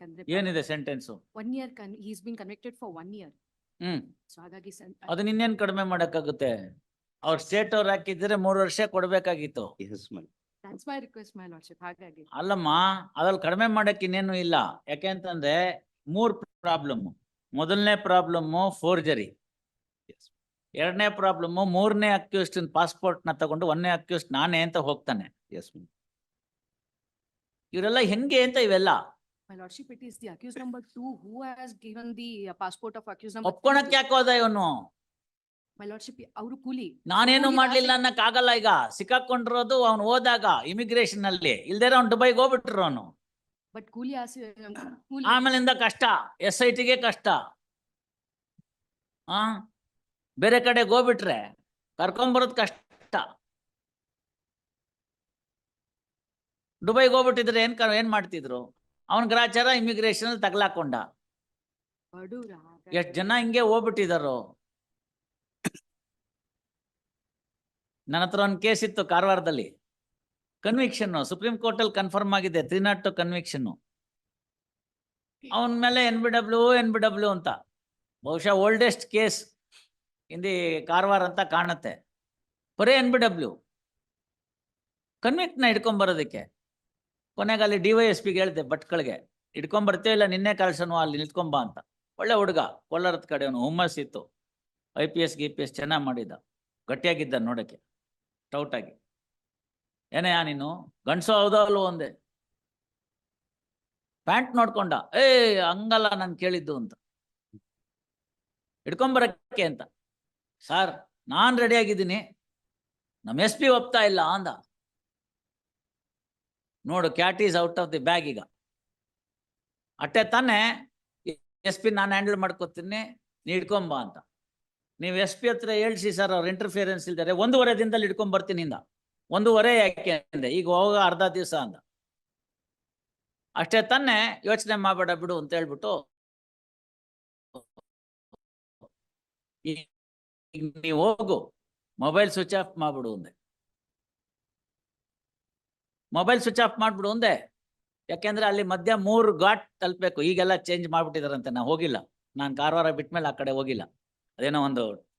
ಯಾಕಂದ್ರೆ ಏನಿದೆ sentence one year ಕನ್ is been convicted for one year hmm. So ಹಾಗಾಗಿ ಅದನ್ನ ಇನ್ನೇನ್ ಕಡಿಮೆ ಮಾಡಕ್ಕಾಗುತ್ತೆ? ಅವ್ರ ಸ್ಟೇಟ್ ಅವ್ರು ಹಾಕಿದ್ರೆ ಮೂರು ವರ್ಷ ಕೊಡ್ಬೇಕಾಗಿತ್ತು. ಹಾಗಾಗಿ. ಅಲ್ಲಮ್ಮ ಅದ್ರಲ್ಲಿ ಕಡಿಮೆ ಮಾಡಕ್ ಇನ್ನೇನು ಇಲ್ಲ. ಯಾಕೆಂತಂದ್ರೆ ಮೂರ್ ಪ್ರಾಬ್ಲಮ್ ಮೊದಲನೇ ಪ್ರಾಬ್ಲಮ್ ಫೋರ್ಜರಿ ಎರಡನೇ ಪ್ರಾಬ್ಲಮ್ ಮೂರನೇ ಅಕ್ಯೂಸ್ಟ್ ಪಾಸ್ಪೋರ್ಟ್ನ ತಗೊಂಡು ಒಂದನೇ ಅಕ್ಯೂಸ್ಟ್ ನಾನೇ ಅಂತ ಹೋಗ್ತಾನೆ. ಇವರೆಲ್ಲ ಹೆಂಗೆ ಅಂತ ಇವೆಲ್ಲ. My lordship it is the accused number two who has given the uh, passport of accused number three ಒಪ್ಕೊಳಕ್ to- ಯಾಕೆ ಹೋದ ಇವನು? My lordship ಅವರು ಕೂಲಿ. ನಾನೇನು ಕೂಲಿ ಮಾಡ್ಲಿಲ್ಲ ಆಸೆ- ಅನ್ನಕ್ ಆಗಲ್ಲ ಈಗ. ಸಿಕ್ಕಾಕೊಂಡಿರೋದು ಅವ್ನು ಹೋದಾಗ ಇಮಿಗ್ರೇಷನ್ ಅಲ್ಲಿ ಇಲ್ದೇರ ಅವ್ನು ದುಬೈಗೆ ಹೋಗ್ಬಿಟ್ರು ಅವನು. ಬಟ್ ಕೂಲಿ ಆಸೆ ಕೂಲಿ ಆಮೇಲಿಂದ ಕಷ್ಟ. ಎಸ್ ಐ ಟಿಗೆ ಕಷ್ಟ. ಆ? ಬೇರೆ ಕಡೆಗೆ ಹೋಗ್ಬಿಟ್ರೆ ಕರ್ಕೊಂಬರೋದ್ ಕಷ್ಟ. ದುಬೈಗೆ ಹೋಗ್ಬಿಟ್ಟಿದ್ರೆ ಏನ್ ಕ- ಏನ್ ಮಾಡ್ತಿದ್ರು? ಅವನ್ ಗ್ರಾಚಾರ ಇಮಿಗ್ರೇಷನ್ ಅಲ್ಲಿ ತಗ್ಲಾಕೊಂಡ. ಎಷ್ಟ್ ಜನ ಹಿಂಗೆ ಹೋಗ್ಬಿಟ್ಟಿದಾರೋ. ನನ್ನ ಹತ್ರ ಒಂದ್ ಕೇಸ್ ಇತ್ತು ಕಾರವಾರದಲ್ಲಿ. ಕನ್ವಿಕ್ಷನ್ ಸುಪ್ರೀಂ ಕೋರ್ಟ್ ಅಲ್ಲಿ ಕನ್ಫರ್ಮ್ ಆಗಿದೆ ತ್ರೀ ನಾಟ್ ಟು ಕನ್ವಿಕ್ಷನ್ ಅವನ ಮೇಲೆ N B W N B W ಅಂತ. ಬಹುಶಃ ಓಲ್ಡೆಸ್ಟ್ ಕೇಸ್ ಇಂದಿ ಕಾರವಾರ ಅಂತ ಕಾಣುತ್ತೆ. ಬರೀ ಎನ್ ಬಿ ಡಬ್ಲ್ಯೂ ಕನ್ವಿಕ್ಟ್ನ ಹಿಡ್ಕೊಂಬರೋದಕ್ಕೆ ಕೊನೆಗೆ ಅಲ್ಲಿ ಡಿ ವೈ ಎಸ್ ಪಿಗೆ ಹೇಳ್ದೆ, ಭಟ್ಕಳಿಗೆ ಹಿಡ್ಕೊಂಬರ್ತೇವೆ ಇಲ್ಲ ನಿನ್ನೆ ಕಳ್ಸನು ಅಲ್ಲಿ ನಿಂತ್ಕೊಂಬ ಅಂತ. ಒಳ್ಳೆ ಹುಡುಗ, ಕೋಲಾರದ ಕಡೆಯವನು, ಹುಮ್ಮಸ್ ಇತ್ತು. ಐ ಪಿ ಎಸ್, ಗಿ ಪಿ ಎಸ್ ಚೆನ್ನಾಗಿ ಮಾಡಿದ್ದ. ಗಟ್ಟಿಯಾಗಿದ್ದ ನೋಡಕ್ಕೆ ಟೌಟ್ ಆಗಿ. ಏನೇ ನೀನು? ಗಂಡಸು ಹೌದೋ ಅಲ್ವೋ ಒಂದೇ ಪ್ಯಾಂಟ್ ನೋಡ್ಕೊಂಡ ಏ ಹಂಗಲ್ಲ ನಾನು ಕೇಳಿದ್ದು ಅಂತ. ಇಟ್ಕೊಂಬರಕ್ಕೆ ಅಂತ. ಸರ್, ನಾನ್ ರೆಡಿ ಆಗಿದ್ದೀನಿ. ನಮ್ಮ ಎಸ್ ಪಿ ಒಪ್ತಾ ಇಲ್ಲ, ಅಂದ. ನೋಡು cat is out of the bag ಈಗ. ಅಟ್ಟೆ ತಾನೇ ಎಸ್ ಪಿ ನಾನು ಹ್ಯಾಂಡಲ್ ಮಾಡ್ಕೊತೀನಿ ಬಾ ಅಂತ. ನೀವು ಎಸ್ ಪಿ ಹತ್ರ ಹೇಳ್ಸಿ ಸರ್ ಅವ್ರ ಇಂಟರ್ಫಿಯರೆನ್ಸ್ ಇಲ್ದಾರೆ ಒಂದೂವರೆ ದಿನದಲ್ಲಿ ಹಿಡ್ಕೊಂಡ್ ಬರ್ತೀನಿ ಇಂದ. ಒಂದೂವರೆ ಯಾಕೆ ಅಂದೆ? ಈಗ ಹೋಗ ಅರ್ಧ ದಿವಸ ಅಂದ. ಅಷ್ಟೇ ತಾನೇ, ಯೋಚನೆ ಮಾಡಬೇಡ ಬಿಡು ಅಂತ ಹೇಳ್ಬಿಟ್ಟು. ನೀವು ಹೋಗು ಮೊಬೈಲ್ ಸ್ವಿಚ್ ಆಫ್ ಮಾಡ್ಬಿಡು ಅಂದೆ. ಮೊಬೈಲ್ ಸ್ವಿಚ್ ಆಫ್ ಮಾಡ್ಬಿಡು ಒಂದೇ ಯಾಕೆಂದ್ರೆ ಅಲ್ಲಿ ಮಧ್ಯ ಮೂರು ಘಾಟ್ ತಲುಪಬೇಕು. ಈಗೆಲ್ಲ ಚೇಂಜ್ ಮಾಡ್ಬಿಟ್ಟಿದಾರಂತೆ. ನಾ ಹೋಗಿಲ್ಲ. ನಾನು ಕಾರವಾರ ಬಿಟ್ಮೇಲೆ ಆ ಕಡೆ ಹೋಗಿಲ್ಲ. ಅದೇನೋ ಒಂದು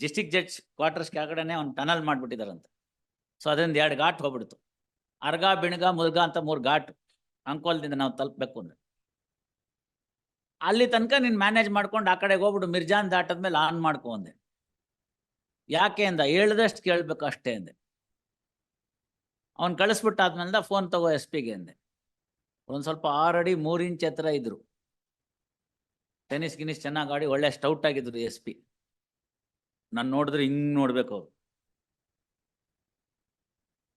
ಡಿಸ್ಟಿಕ್ ಜಡ್ಜ್ ಕ್ವಾರ್ಟರ್ಸ್ ಕೆಳಗಡೆನೆ ಒಂದು ಟನಲ್ ಮಾಡ್ಬಿಟ್ಟಿದಾರಂತೆ. ಸೊ ಅದರಿಂದ ಎರಡು ಘಾಟ್ ಹೋಗ್ಬಿಡ್ತು. ಅರ್ಗ, ಬಿಣಗ, ಮುರ್ಗ ಅಂತ ಮೂರು ಘಾಟ್ ಅಂಕೋಲ್ದಿಂದ ನಾವು ತಲುಪಬೇಕು ಅಂದ್ರೆ. ಅಲ್ಲಿ ತನಕ ನೀನ್ ಮ್ಯಾನೇಜ್ ಮಾಡ್ಕೊಂಡು ಆ ಕಡೆಗೆ ಹೋಗ್ಬಿಡು. ಮಿರ್ಜಾನ್ ದಾಟದ್ಮೇಲೆ ಆನ್ ಮಾಡ್ಕೊ ಅಂದೆ. ಯಾಕೆ ಅಂದ? ಹೇಳ್ದಷ್ಟು ಕೇಳ್ಬೇಕು ಅಷ್ಟೇ ಅಂದೆ. ಅವ್ನು ಕಳಿಸ್ಬಿಟ್ಟಾದ್ಮೇಲೆ ಫೋನ್ ತಗೋ ಎಸ್ ಪಿಗೆ ಅಂದೆ. ಒಂದು ಸ್ವಲ್ಪ ಆರು ಅಡಿ ಮೂರ್ ಇಂಚ್ ಹತ್ರ ಇದ್ರು. ಟೆನಿಸ್ ಗಿನಿಸ್ ಚೆನ್ನಾಗಿ ಆಡಿ ಒಳ್ಳೆ ಸ್ಟೌಟ್ ಆಗಿದ್ರು ಎಸ್ ಪಿ ನಾನು ನೋಡಿದ್ರೆ ಹಿಂಗೆ ನೋಡ್ಬೇಕು ಅವ್ರು.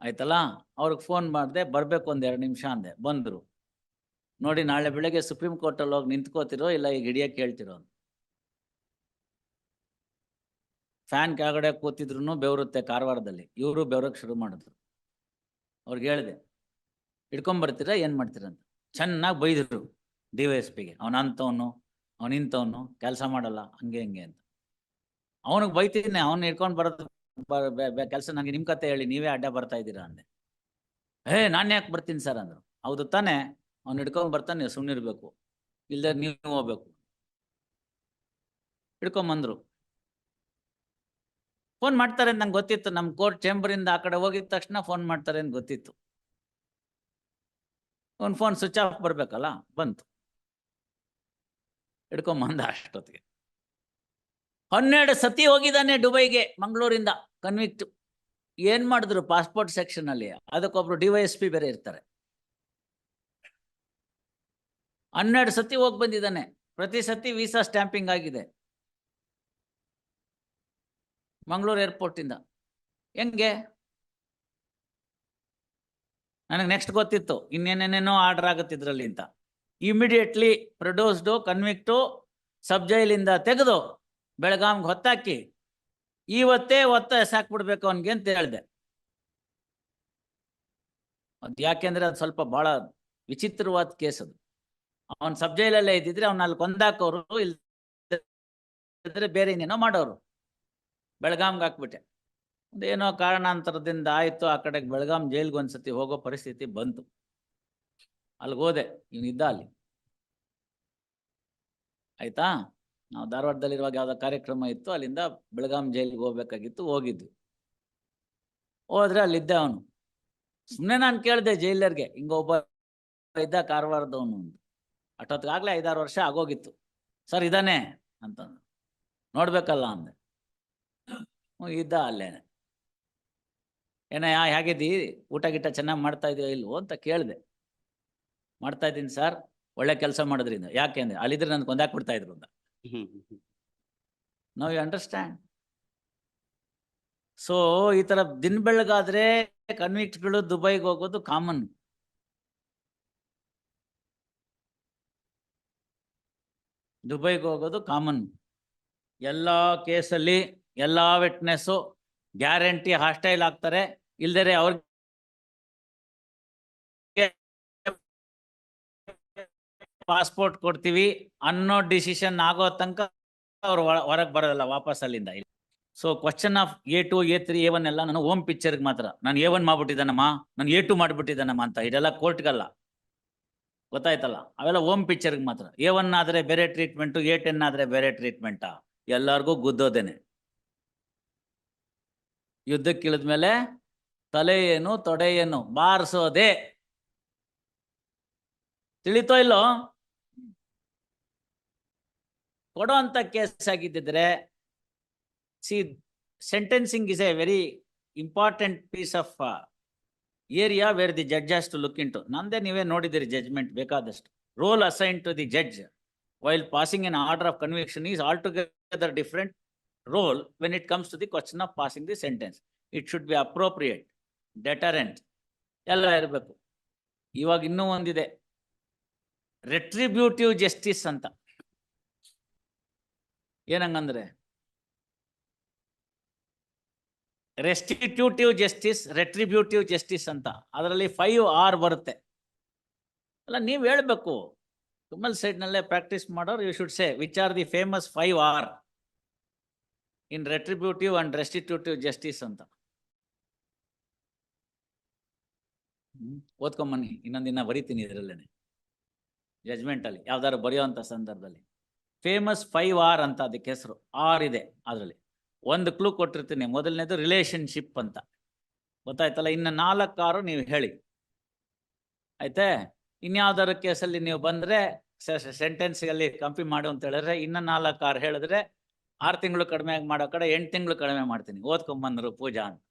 ಆಯ್ತಲ್ಲ? ಅವ್ರಿಗೆ ಫೋನ್ ಮಾಡಿದೆ, ಬರಬೇಕು ಒಂದು ಎರಡು ನಿಮಿಷ ಅಂದೆ. ಬಂದ್ರು. ನೋಡಿ, ನಾಳೆ ಬೆಳಗ್ಗೆ ಸುಪ್ರೀಂ ಕೋರ್ಟ್ ಅಲ್ಲಿ ಹೋಗಿ ನಿಂತ್ಕೋತಿರೋ ಇಲ್ಲ ಈಗ ಹಿಡಿಯಕ್ಕೆ ಹೇಳ್ತಿರೋ ಅಂತ. ಫ್ಯಾನ್ ಕೆಳಗಡೆ ಕೂತಿದ್ರು ಬೆವರುತ್ತೆ ಕಾರವಾರದಲ್ಲಿ. ಇವರು ಬೆವರಕ್ಕೆ ಶುರು ಮಾಡಿದ್ರು. ಅವ್ರಿಗೆ ಹೇಳಿದೆ ಹಿಡ್ಕೊಂಬರ್ತೀರಾ ಏನ್ ಮಾಡ್ತೀರಾ? ಅಂತ. ಚೆನ್ನಾಗಿ ಬೈದ್ರು ಡಿ ವೈ ಎಸ್ ಪಿಗೆ. ಅವನ ಅಂತವನು, ಅವನ್ ಇಂಥವನು, ಕೆಲಸ ಮಾಡಲ್ಲ, ಹಂಗೆ ಹಂಗೆ ಅಂತ. ಅವನಿಗೆ ಬೈತೀನಿ ಅವ್ನ ಇಟ್ಕೊಂಡು ಬರೋದು ಕೆಲಸ ನನಗೆ ನಿಮ್ ಕತೆ ಹೇಳಿ, ನೀವೇ ಅಡ್ಡ ಬರ್ತಾ ಇದ್ದೀರಾ? ಅಂದೆ. ಏ ನಾನು ಯಾಕೆ ಬರ್ತೀನಿ ಸರ್? ಅಂದ್ರು. ಹೌದು, ತಾನೇ, ಅವ್ನು ಹಿಡ್ಕೊಂಡ್ ಬರ್ತಾನೆ ನೀವು ಸುಮ್ಮನಿರ್ಬೇಕು ಇಲ್ದ ನೀವು ಹೋಗ್ಬೇಕು. ಹಿಡ್ಕೊಂಬಂದ್ರು. ಫೋನ್ ಮಾಡ್ತಾರೆ ಅಂತ ನಂಗೆ ಗೊತ್ತಿತ್ತು. ನಮ್ಮ ಕೋರ್ಟ್ ಚೇಂಬರಿಂದ ಆ ಕಡೆ ಹೋಗಿದ ತಕ್ಷಣ ಫೋನ್ ಮಾಡ್ತಾರೆ ಅಂತ ಗೊತ್ತಿತ್ತು. ಒಂದು ಫೋನ್ ಸ್ವಿಚ್ ಆಫ್ ಬರ್ಬೇಕಲ್ಲ, ಬಂತು. ಹಿಡ್ಕೊಂಬಂದ ಅಷ್ಟೊತ್ತಿಗೆ. ಹನ್ನೆರಡು ಸತಿ ಹೋಗಿದ್ದಾನೆ ದುಬೈಗೆ, ಮಂಗಳೂರಿಂದ ಕನ್ವಿಕ್ಟ್ ಏನ್ ಮಾಡಿದ್ರು ಪಾಸ್ಪೋರ್ಟ್ ಸೆಕ್ಷನ್ ಅಲ್ಲಿ? ಅದಕ್ಕೊಬ್ರು ಡಿ ವೈ ಎಸ್ ಪಿ ಬೇರೆ ಇರ್ತಾರೆ. ಹನ್ನೆರಡು ಸತಿ ಹೋಗಿ ಬಂದಿದ್ದಾನೆ. ಪ್ರತಿ ಸತಿ ವೀಸಾ ಸ್ಟ್ಯಾಂಪಿಂಗ್ ಆಗಿದೆ. ಮಂಗಳೂರು ಏರ್ಪೋರ್ಟ್ ಇಂದ. ಹೆಂಗೆ? ನನಗೆ ನೆಕ್ಸ್ಟ್ ಗೊತ್ತಿತ್ತು. ಇನ್ನೇನೇನೇನೋ ಆರ್ಡರ್ ಆಗುತ್ತೆ ಇದರಲ್ಲಿ ಅಂತ. ಇಮಿಡಿಯೇಟ್ಲಿ ಪ್ರೊಡ್ಯೂಸ್ಡು ಕನ್ವಿಕ್ಟು ಸಬ್ ಜೈಲಿಂದ ತೆಗೆದು ಬೆಳಗಾಂಗೆ ಹೊತ್ತಾಕಿ ಇವತ್ತೇ ಒತ್ತ ಎಸಾಕ್ಬಿಡ್ಬೇಕು ಅವನಿಗೆ ಅಂತ ಹೇಳ್ದೆ. ಅದ್ ಯಾಕೆಂದ್ರೆ ಅದು ಸ್ವಲ್ಪ ಬಹಳ ವಿಚಿತ್ರವಾದ ಕೇಸ್ ಅದು. ಅವನ್ ಸಬ್ ಜೈಲಲ್ಲೇ ಇದ್ದಿದ್ರೆ ಅವ್ನ ಅಲ್ಲಿ ಕೊಂದಾಕೋರು ಇಲ್ದ್ರೆ ಬೇರೆ ಇನ್ನೇನೋ ಮಾಡೋರು. ಬೆಳಗಾಂಗೆ ಹಾಕ್ಬಿಟ್ಟೆ. ಏನೋ ಕಾರಣಾಂತರದಿಂದ ಆಯಿತು, ಆ ಕಡೆಗೆ ಬೆಳಗಾಂ ಜೈಲ್ಗೆ ಒಂದ್ಸತಿ ಹೋಗೋ ಪರಿಸ್ಥಿತಿ ಬಂತು. ಅಲ್ಲಿಗೆ ಹೋದೆ ಇವನಿದ್ದ ಅಲ್ಲಿ. ಆಯ್ತಾ? ನಾವು ಧಾರವಾಡದಲ್ಲಿರುವಾಗ ಯಾವ್ದೋ ಕಾರ್ಯಕ್ರಮ ಇತ್ತು, ಅಲ್ಲಿಂದ ಬೆಳಗಾಂ ಜೈಲಿಗೆ ಹೋಗ್ಬೇಕಾಗಿತ್ತು, ಹೋಗಿದ್ವಿ. ಹೋದ್ರೆ ಅಲ್ಲಿದ್ದೆ ಅವನು. ಸುಮ್ಮನೆ ನಾನು ಕೇಳಿದೆ ಜೈಲರ್ಗೆ, ಹಿಂಗ ಒಬ್ಬ ಇದ್ದ ಕಾರವಾರದವನು ಅಂತ. ಅಷ್ಟೊತ್ತಿಗಾಗ್ಲೇ ಐದಾರು ವರ್ಷ ಆಗೋಗಿತ್ತು. ಸರ್, ಇದಾನೆ ಅಂತ ನೋಡ್ಬೇಕಲ್ಲ ಅಂದೆ. ಇದ್ದ ಅಲ್ಲೇನೆ ಏನಯ್ಯ ಹೇಗಿದ್ದಿ? ಊಟ ಗೀಟ ಚೆನ್ನಾಗಿ ಮಾಡ್ತಾ ಇದೀಯ ಇಲ್ವೋ ಅಂತ ಕೇಳಿದೆ. ಮಾಡ್ತಾ ಇದ್ದೀನಿ ಸರ್ ಒಳ್ಳೆ ಕೆಲಸ ಮಾಡೋದ್ರಿಂದ ಯಾಕೆ ಅಂದ್ರೆ ಅಲ್ಲಿದ್ರೆ ನನ್ಗೆ ಕೊಂದಾಕ್ಬಿಡ್ತಾ ಇದ್ರು ಅಂತ. ನಾವು ಯು ಅಂಡರ್ಸ್ಟ್ಯಾಂಡ್ ಸೊ ಈ ತರ ದಿನ ಬೆಳಗಾದ್ರೆ ಕನ್ವಿಕ್ಟ್ಗಳು ದುಬೈಗೆ ಹೋಗೋದು ಕಾಮನ್ ದುಬೈಗೆ ಹೋಗೋದು ಕಾಮನ್ ಎಲ್ಲ ಕೇಸಲ್ಲಿ ಎಲ್ಲ ವಿಟ್ನೆಸ್ಸು ಗ್ಯಾರಂಟಿ ಹಾಸ್ಟೈಲ್ ಆಗ್ತಾರೆ. ಇಲ್ದರೆ ಅವ್ರ ಪಾಸ್ಪೋರ್ಟ್ ಕೊಡ್ತೀವಿ. ಅನ್ನೋ ಡಿಸಿಷನ್ ಆಗೋ ತನಕ ಅವ್ರು ಹೊರಗೆ ಬರೋದಲ್ಲ, ವಾಪಸ್ ಅಲ್ಲಿಂದ. So question of A two A three A one ಎಲ್ಲ ನಾನು ಓಮ್ ಪಿಕ್ಚರ್ಗೆ ಮಾತ್ರ. ನಾನು ಎ ಒನ್ ಮಾಡ್ಬಿಟ್ಟಿದ್ದಾನಮ್ಮ. ನಾನು ಎ ಟು ಮಾಡ್ಬಿಟ್ಟಿದ್ದಾನಮ್ಮ ಅಂತ. ಇದೆಲ್ಲ ಕೋರ್ಟ್ಗಲ್ಲ ಗೊತ್ತಾಯ್ತಲ್ಲ? ಅವೆಲ್ಲ ಓಮ್ ಪಿಕ್ಚರ್ಗೆ ಮಾತ್ರ. ಎ ಒನ್ ಆದ್ರೆ ಬೇರೆ ಟ್ರೀಟ್ಮೆಂಟು ಎ ಟೆನ್ ಆದ್ರೆ ಬೇರೆ ಟ್ರೀಟ್ಮೆಂಟಾ ಎಲ್ಲರಿಗೂ ಗುದ್ದೋದೇನೆ. ಯುದ್ಧಕ್ಕಿಳಿದ್ಮೇಲೆ ತಲೆ ಏನು ತೊಡೆಯೇನು ಬಾರಿಸೋದೆ. ತಿಳಿತೋ ಇಲ್ಲೋ? ಕೊಡೋ ಅಂತ case ಆಗಿದ್ದಿದ್ರೆ see sentencing is a very important piece of area where the judge has to look into ನಂದೇ ನೀವೇ ನೋಡಿದಿರಿ ಜಡ್ಜ್ಮೆಂಟ್ ಬೇಕಾದಷ್ಟು. Role assign to the judge while passing in order of conviction is altogether different role when it comes to the question of passing the sentence it should be appropriate deterrent ಎಲ್ಲ ಇರಬೇಕು. ಇವಾಗ ಇನ್ನೂ ಒಂದಿದೆ. ರೆಟ್ರಿಬ್ಯೂಟಿವ್ justice ಅಂತ. ಏನಂಗಂದ್ರೆ? ರೆಸ್ಟಿಟ್ಯೂಟಿವ್ justice ರೆಟ್ರಿಬ್ಯೂಟಿವ್ justice ಅಂತ. ಅದರಲ್ಲಿ five R ಬರುತ್ತೆ. ಅಲ್ಲ, ನೀವು ಹೇಳಬೇಕು. ತುಮಲ್ ಸೈಡ್ನಲ್ಲೇ ಪ್ರಾಕ್ಟೀಸ್ ಮಾಡೋರು you should say which are the famous five R in retributive and restitutive justice ಅಂತ. ಓದ್ಕೊಂಬನ್ನಿ ಇನ್ನೊಂದಿನ ಬರಿತೀನಿ ಇದರಲ್ಲೇನೆ. ಜಜ್ಮೆಂಟ್ ಅಲ್ಲಿ ಯಾವ್ದಾದ್ರು ಬರೆಯುವಂತ ಸಂದರ್ಭದಲ್ಲಿ. ಫೇಮಸ್ ಫೈವ್ ಆರ್ ಅಂತ ಅದಕ್ಕೆ ಹೆಸರು ಆರ್ ಇದೆ ಅದರಲ್ಲಿ. ಒಂದು ಕ್ಲೂ ಕೊಟ್ಟಿರ್ತೀನಿ, ಮೊದಲನೇದು ರಿಲೇಶನ್ಶಿಪ್ ಅಂತ. ಗೊತ್ತಾಯ್ತಲ್ಲ, ಇನ್ನು ನಾಲ್ಕು ಆರು ನೀವು ಹೇಳಿ. ಆಯ್ತೆ? ಇನ್ಯಾವ್ದಾದ್ರು ಕೇಸಲ್ಲಿ ನೀವು ಬಂದ್ರೆ ಸೆಂಟೆನ್ಸ್ ಅಲ್ಲಿ ಕಂಪಿ ಮಾಡು ಅಂತ ಹೇಳಿದ್ರೆ, ಇನ್ನ ನಾಲ್ಕು ಆರು ಹೇಳಿದ್ರೆ ಆರು ತಿಂಗಳು ಕಡಿಮೆ ಮಾಡೋ ಕಡೆ ಎಂಟು ತಿಂಗಳು ಕಡಿಮೆ ಮಾಡ್ತೀನಿ. ಓದ್ಕೊಂಬಂದ್ರು ಪೂಜಾ ಅಂತ